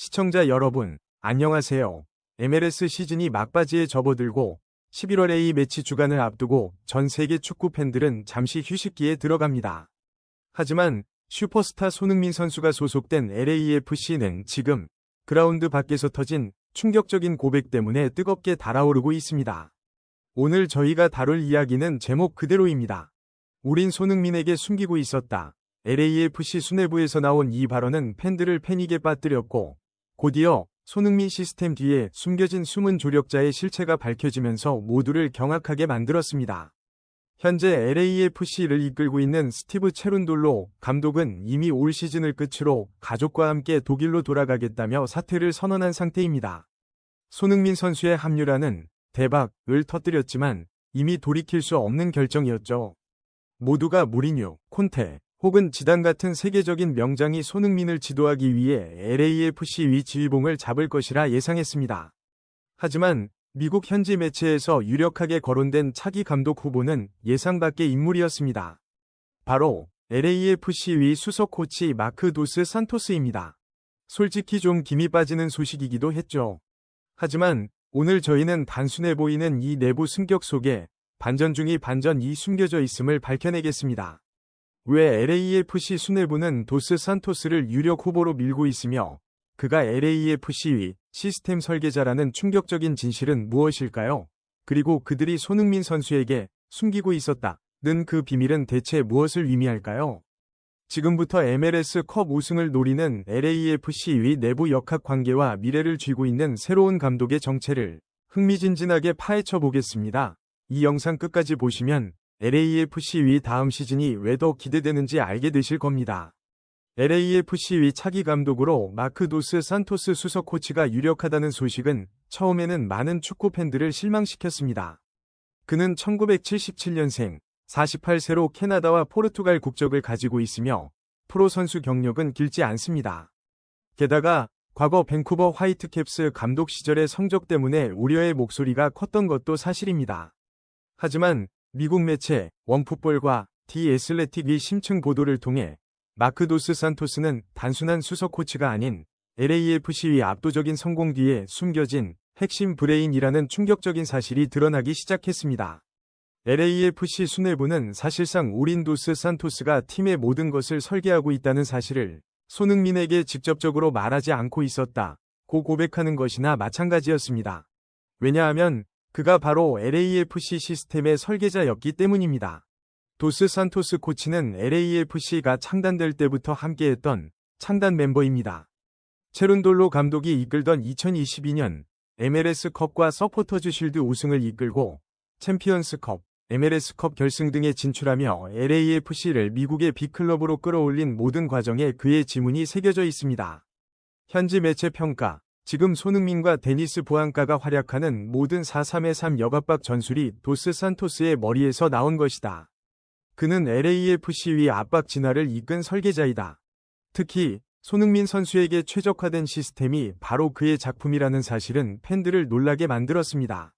시청자 여러분, 안녕하세요. MLS 시즌이 막바지에 접어들고 11월 A 매치 주간을 앞두고 전 세계 축구 팬들은 잠시 휴식기에 들어갑니다. 하지만 슈퍼스타 손흥민 선수가 소속된 LAFC는 지금 그라운드 밖에서 터진 충격적인 고백 때문에 뜨겁게 달아오르고 있습니다. 오늘 저희가 다룰 이야기는 제목 그대로입니다. 우린 손흥민에게 숨기고 있었다. LAFC 수뇌부에서 나온 이 발언은 팬들을 패닉에 빠뜨렸고 곧이어 손흥민 시스템 뒤에 숨겨진 숨은 조력자의 실체가 밝혀지면서 모두를 경악하게 만들었습니다. 현재 LAFC를 이끌고 있는 스티브 체룬돌로 감독은 이미 올 시즌을 끝으로 가족과 함께 독일로 돌아가겠다며 사퇴를 선언한 상태입니다. 손흥민 선수의 합류라는 대박을 터뜨렸지만 이미 돌이킬 수 없는 결정이었죠. 모두가 무리뉴, 콘테, 혹은 지단 같은 세계적인 명장이 손흥민을 지도하기 위해 LAFC 위 지휘봉을 잡을 것이라 예상했습니다. 하지만 미국 현지 매체에서 유력하게 거론된 차기 감독 후보는 예상 밖의 인물이었습니다. 바로 LAFC 위 수석 코치 마크 도스 산토스입니다. 솔직히 좀 김이 빠지는 소식이기도 했죠. 하지만 오늘 저희는 단순해 보이는 이 내부 승격 속에 반전 중이 반전이 숨겨져 있음을 밝혀내겠습니다. 왜 LAFC 수뇌부는 도스 산토스를 유력 후보로 밀고 있으며 그가 LAFC의 시스템 설계자라는 충격적인 진실은 무엇일까요? 그리고 그들이 손흥민 선수에게 숨기고 있었다는 그 비밀은 대체 무엇을 의미할까요? 지금부터 MLS 컵 우승을 노리는 LAFC의 내부 역학 관계와 미래를 쥐고 있는 새로운 감독의 정체를 흥미진진하게 파헤쳐 보겠습니다. 이 영상 끝까지 보시면 LAFC 위 다음 시즌이 왜 더 기대되는지 알게 되실 겁니다. LAFC 위 차기 감독으로 마크 도스 산토스 수석 코치가 유력하다는 소식은 처음에는 많은 축구 팬들을 실망시켰습니다. 그는 1977년생 48세로 캐나다와 포르투갈 국적을 가지고 있으며 프로 선수 경력은 길지 않습니다. 게다가 과거 밴쿠버 화이트캡스 감독 시절의 성적 때문에 우려의 목소리가 컸던 것도 사실입니다. 하지만 미국 매체 원풋볼과 디 애슬레틱의 심층 보도를 통해 마크 도스 산토스는 단순한 수석 코치가 아닌 LAFC의 압도적인 성공 뒤에 숨겨진 핵심 브레인이라는 충격적인 사실이 드러나기 시작했습니다. LAFC 수뇌부는 사실상 우린 도스 산토스가 팀의 모든 것을 설계하고 있다는 사실을 손흥민에게 직접적으로 말하지 않고 있었다. 고 고백하는 것이나 마찬가지였습니다. 왜냐하면 그가 바로 LAFC 시스템의 설계자였기 때문입니다. 도스 산토스 코치는 LAFC가 창단될 때부터 함께했던 창단 멤버입니다. 체룬돌로 감독이 이끌던 2022년 MLS컵과 서포터즈 실드 우승을 이끌고 챔피언스컵, MLS컵 결승 등에 진출하며 LAFC를 미국의 빅클럽으로 끌어올린 모든 과정에 그의 지문이 새겨져 있습니다. 현지 매체 평가 지금 손흥민과 데니스 보안가가 활약하는 모든 4-3-3 여갑박 전술이 도스 산토스의 머리에서 나온 것이다. 그는 LAFC의 압박 진화를 이끈 설계자이다. 특히 손흥민 선수에게 최적화된 시스템이 바로 그의 작품이라는 사실은 팬들을 놀라게 만들었습니다.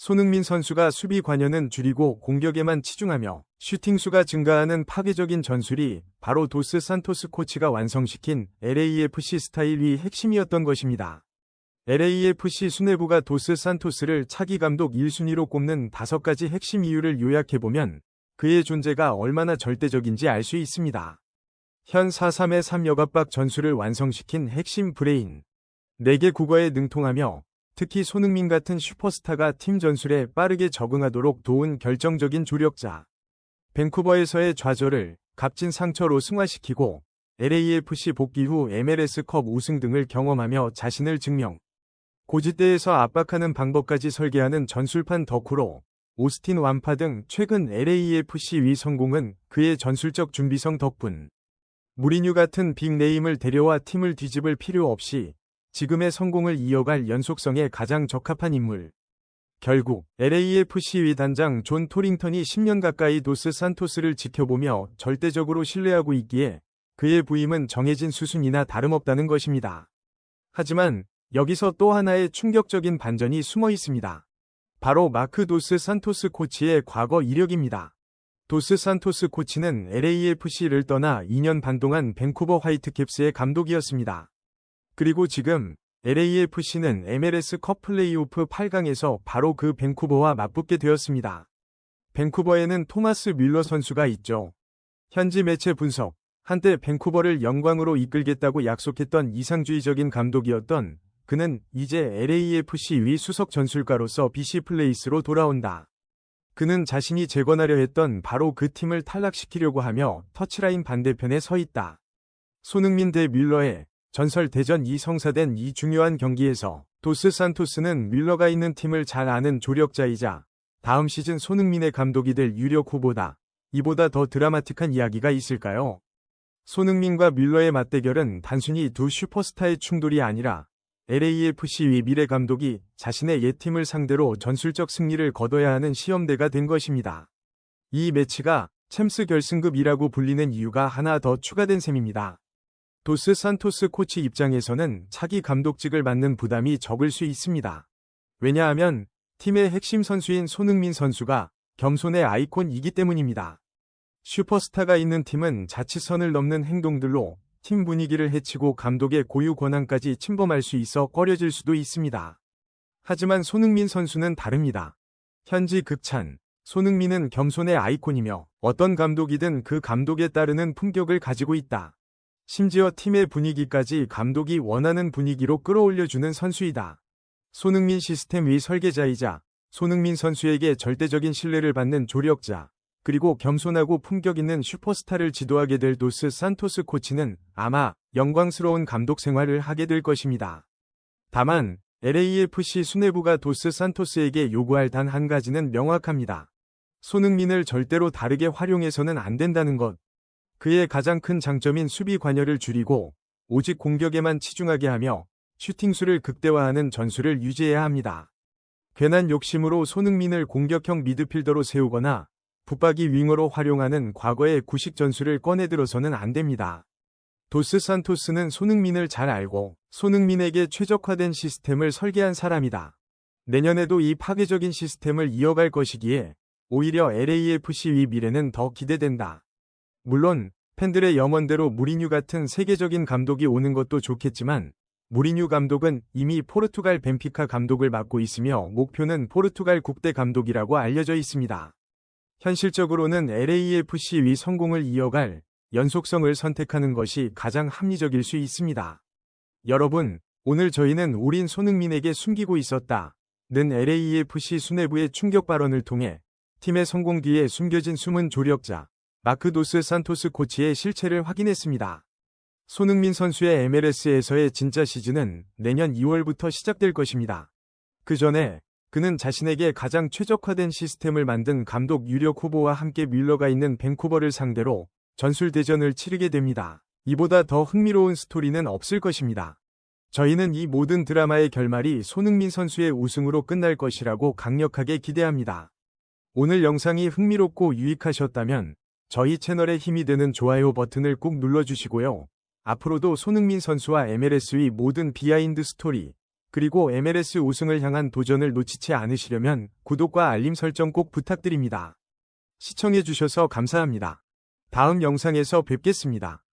손흥민 선수가 수비 관여는 줄이고 공격에만 치중하며 슈팅 수가 증가하는 파괴적인 전술이 바로 도스 산토스 코치가 완성시킨 LAFC 스타일이 핵심이었던 것입니다. LAFC 수뇌부가 도스 산토스를 차기 감독 1순위로 꼽는 다섯 가지 핵심 이유를 요약해보면 그의 존재가 얼마나 절대적인지 알 수 있습니다. 현 4-3의 3여갑박 전술을 완성시킨 핵심 브레인. 4개 국어에 능통하며 특히 손흥민 같은 슈퍼스타가 팀 전술에 빠르게 적응하도록 도운 결정적인 조력자. 밴쿠버에서의 좌절을 값진 상처로 승화시키고 LAFC 복귀 후 MLS컵 우승 등을 경험하며 자신을 증명. 고지대에서 압박하는 방법까지 설계하는 전술판 덕후로 오스틴 완파 등 최근 LAFC 위 성공은 그의 전술적 준비성 덕분. 무리뉴 같은 빅네임을 데려와 팀을 뒤집을 필요 없이 지금의 성공을 이어갈 연속성에 가장 적합한 인물. 결국 LAFC 위 단장 존 토링턴이 10년 가까이 도스 산토스를 지켜보며 절대적으로 신뢰하고 있기에 그의 부임은 정해진 수순이나 다름없다는 것입니다. 하지만 여기서 또 하나의 충격적인 반전이 숨어 있습니다. 바로 마크 도스 산토스 코치의 과거 이력입니다. 도스 산토스 코치는 LAFC를 떠나 2년 반 동안 밴쿠버 화이트캡스의 감독이었습니다. 그리고 지금 LAFC는 MLS 컵 플레이오프 8강에서 바로 그 밴쿠버와 맞붙게 되었습니다. 밴쿠버에는 토마스 뮬러 선수가 있죠. 현지 매체 분석, 한때 밴쿠버를 영광으로 이끌겠다고 약속했던 이상주의적인 감독이었던 그는 이제 LAFC 위 수석 전술가로서 BC 플레이스로 돌아온다. 그는 자신이 재건하려 했던 바로 그 팀을 탈락시키려고 하며 터치라인 반대편에 서 있다. 손흥민 대 뮬러의 전설 대전 이 성사된 이 중요한 경기에서 도스 산토스는 뮬러가 있는 팀을 잘 아는 조력자이자 다음 시즌 손흥민의 감독이 될 유력 후보다. 이보다 더 드라마틱한 이야기가 있을까요? 손흥민과 뮬러의 맞대결은 단순히 두 슈퍼스타의 충돌이 아니라 LAFC의 미래 감독이 자신의 옛 팀을 상대로 전술적 승리를 거둬야 하는 시험대가 된 것입니다. 이 매치가 챔스 결승급이라고 불리는 이유가 하나 더 추가된 셈입니다. 도스 산토스 코치 입장에서는 차기 감독직을 맡는 부담이 적을 수 있습니다. 왜냐하면 팀의 핵심 선수인 손흥민 선수가 겸손의 아이콘이기 때문입니다. 슈퍼스타가 있는 팀은 자치선을 넘는 행동들로 팀 분위기를 해치고 감독의 고유 권한까지 침범할 수 있어 꺼려질 수도 있습니다. 하지만 손흥민 선수는 다릅니다. 현지 극찬, 손흥민은 겸손의 아이콘이며 어떤 감독이든 그 감독에 따르는 품격을 가지고 있다. 심지어 팀의 분위기까지 감독이 원하는 분위기로 끌어올려주는 선수이다. 손흥민 시스템 위 설계자이자 손흥민 선수에게 절대적인 신뢰를 받는 조력자, 그리고 겸손하고 품격 있는 슈퍼스타를 지도하게 될 도스 산토스 코치는 아마 영광스러운 감독 생활을 하게 될 것입니다. 다만 LAFC 수뇌부가 도스 산토스에게 요구할 단 한 가지는 명확합니다. 손흥민을 절대로 다르게 활용해서는 안 된다는 것. 그의 가장 큰 장점인 수비 관여를 줄이고 오직 공격에만 치중하게 하며 슈팅수를 극대화하는 전술을 유지해야 합니다. 괜한 욕심으로 손흥민을 공격형 미드필더로 세우거나 붙박이 윙어로 활용하는 과거의 구식 전술을 꺼내들어서는 안 됩니다. 도스 산토스는 손흥민을 잘 알고 손흥민에게 최적화된 시스템을 설계한 사람이다. 내년에도 이 파괴적인 시스템을 이어갈 것이기에 오히려 LAFC의 미래는 더 기대된다. 물론 팬들의 염원대로 무리뉴 같은 세계적인 감독이 오는 것도 좋겠지만 무리뉴 감독은 이미 포르투갈 벤피카 감독을 맡고 있으며 목표는 포르투갈 국대 감독이라고 알려져 있습니다. 현실적으로는 LAFC의 성공을 이어갈 연속성을 선택하는 것이 가장 합리적일 수 있습니다. 여러분, 오늘 저희는 우린 손흥민에게 숨기고 있었다. 는 LAFC 수뇌부의 충격 발언을 통해 팀의 성공 뒤에 숨겨진 숨은 조력자, 마크도스 산토스 코치의 실체를 확인했습니다. 손흥민 선수의 MLS에서의 진짜 시즌은 내년 2월부터 시작될 것입니다. 그 전에 그는 자신에게 가장 최적화된 시스템을 만든 감독 유력 후보와 함께 뮬러가 있는 밴쿠버를 상대로 전술 대전을 치르게 됩니다. 이보다 더 흥미로운 스토리는 없을 것입니다. 저희는 이 모든 드라마의 결말이 손흥민 선수의 우승으로 끝날 것이라고 강력하게 기대합니다. 오늘 영상이 흥미롭고 유익하셨다면 저희 채널에 힘이 되는 좋아요 버튼을 꾹 눌러주시고요. 앞으로도 손흥민 선수와 MLS의 모든 비하인드 스토리, 그리고 MLS 우승을 향한 도전을 놓치지 않으시려면 구독과 알림 설정 꼭 부탁드립니다. 시청해주셔서 감사합니다. 다음 영상에서 뵙겠습니다.